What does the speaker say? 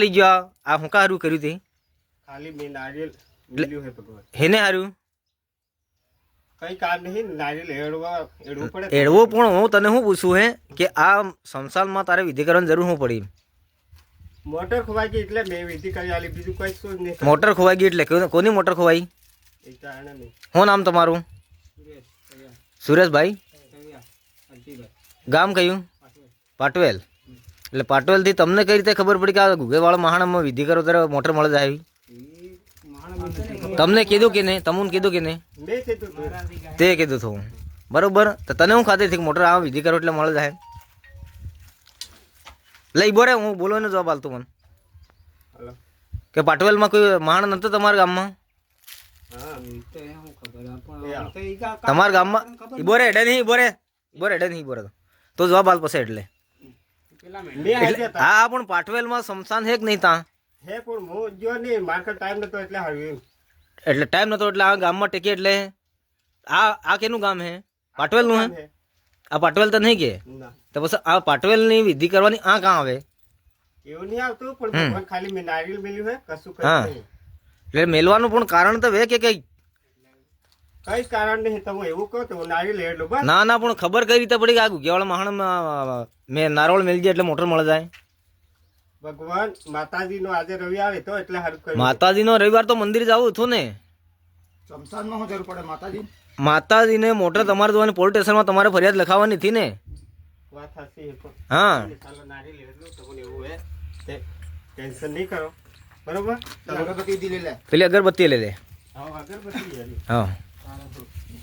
લઈ ગયો આ- હું કા હારું કર્યું તે? ખાલી મેં નારિયેલ લીલ્યું હે ભગવાન. હેને હારું? કઈ કામ નહીં નારિયેલ એડવા એડવું પડે એડવો પણ હું તને શું પૂછું હે કે આ સંસારમાં તારે વિધિ કરવાની જરૂર શું પડી? મોટર ખોવાઈ ગઈ એટલે મેં વિધિ કરી આલી બીજું કઈ શું નહીં. મોટર ખોવાઈ ગઈ એટલે કોની- મોટર ખોવાઈ? શું નામ તમારું? સુરેશભાઈ? ગામ કયું? પાટવેલ. એટલે પાટવેલથી તમને કઈ રીતે ખબર પડી કે આ ગુગેવાળા મહાણામાં વિધિ કરો ત્યારે મોટર મળે જાય? તમને કીધું કે નહીં તમને કીધું કે નહીં મેં કીધું તું. તે કીધું થવું બરોબર તો તને હું ખાતરી થઈ મોટર આ વિધિ કરો એટલે મળે જાય લઈ બોરે હું બોલવાનો જવાબ આલતો મને. કે પાટવેલમાં કોઈ માણ નતો તમારા ગામમાં. તમારા ગામમાં બોરે હેડે નહીં બોરે બોરે હેડે નહીં બોરે તો જવાબ આલ પછી એટલે. હા પણ પાટવેલમાં સમસાન હે કે નહીં તા? હે પણ હું જો નહીં માર્કેટ ટાઈમ નતો એટલે હારું એટલે ટાઈમ નતો એટલે આ ગામમાં ટેકી એટલે? આ આ કેનું ગામ હે? પાટવેલનું હે? હે. આ પાટવેલ તો નહીં કે? તો પછી આ પાટવેલની વિધિ કરવાની આ કાં આવે? એવું નહીં આવતું પણ ખાલી મેં નારિયેલ મેલ્યું હે કશું કઈ હા. એટલે મેલવાનું પણ કારણ તો વે કે કઈ કઈ કારણ નહીં તમે એવું કહો તો એટલું બસ. ના ના પણ ખબર કઈ રીતે પડી કે આ ગુગિયાવાળા મહાણમાં મેં નારોળ મેલી જાય એટલે મોટર મળે જાય. ભગવાન માતાજી નો આજે રવિ આવે તો એટલે સારું કર્યું. માતાજીનો રવિવાર તો મંદિર જવું હતું ને. શમશાનમાં શું જરૂર પડે માતાજી? માતાજીને મોટર તમારે જોવાની પોલીસ સ્ટેશનમાં તમારે ફરિયાદ લખાવવાની હતી ને. વાત હા. એટલું તમને એવું હે ટેન્શન નહીં કરો. બરોબર? અગરબત્તી લે લે. પેલી અગરબત્તી લે લે. હા અગરબત્તી હા.